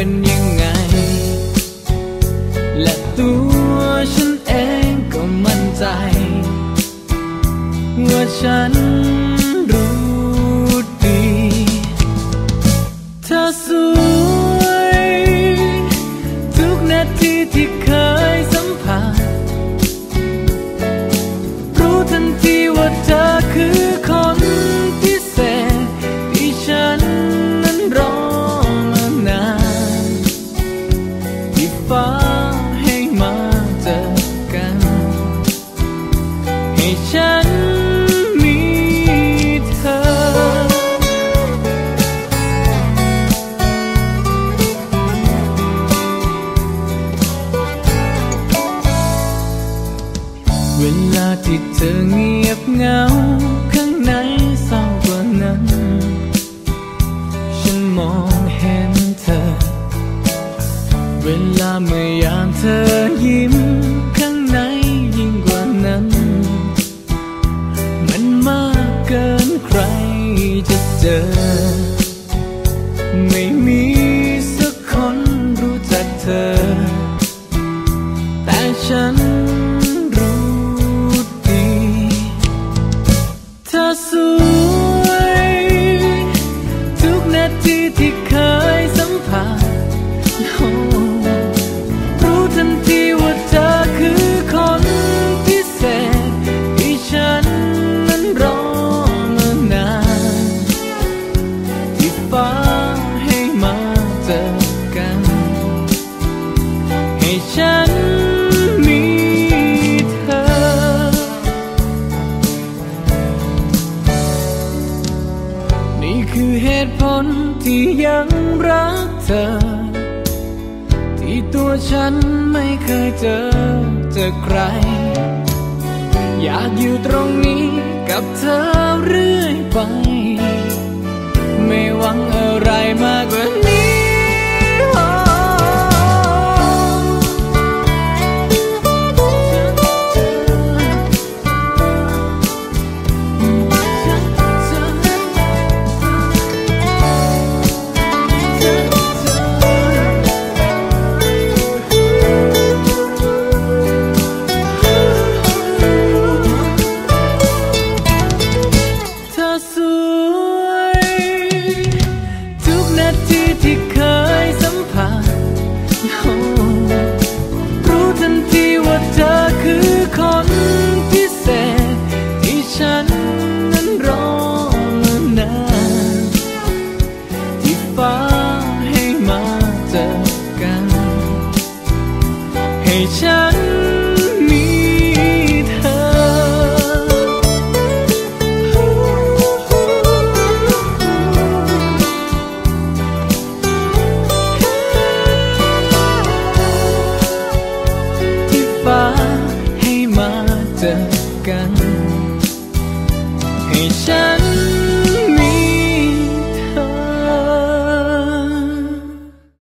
เป็นยังไง และตัวฉันเองก็มั่นใจ ว่าฉันรู้ดีเธอสู้ ฉันมีเธอ เวลาที่เธอเงียบเหงา ข้างในเศร้ากว่านั้น ฉันมองเห็นเธอ เวลาเมื่อยามเธอยิ้ม จะเจอ ไม่มีสักคนรู้จักเธอ แต่ฉันรู้ดีเธอส ฉันมีเธอ นี่คือเหตุผลที่ยังรักเธอ ที่ตัวฉันไม่เคยเจอเจอใคร อยากอยู่ตรงนี้กับเธอเรื่อยไป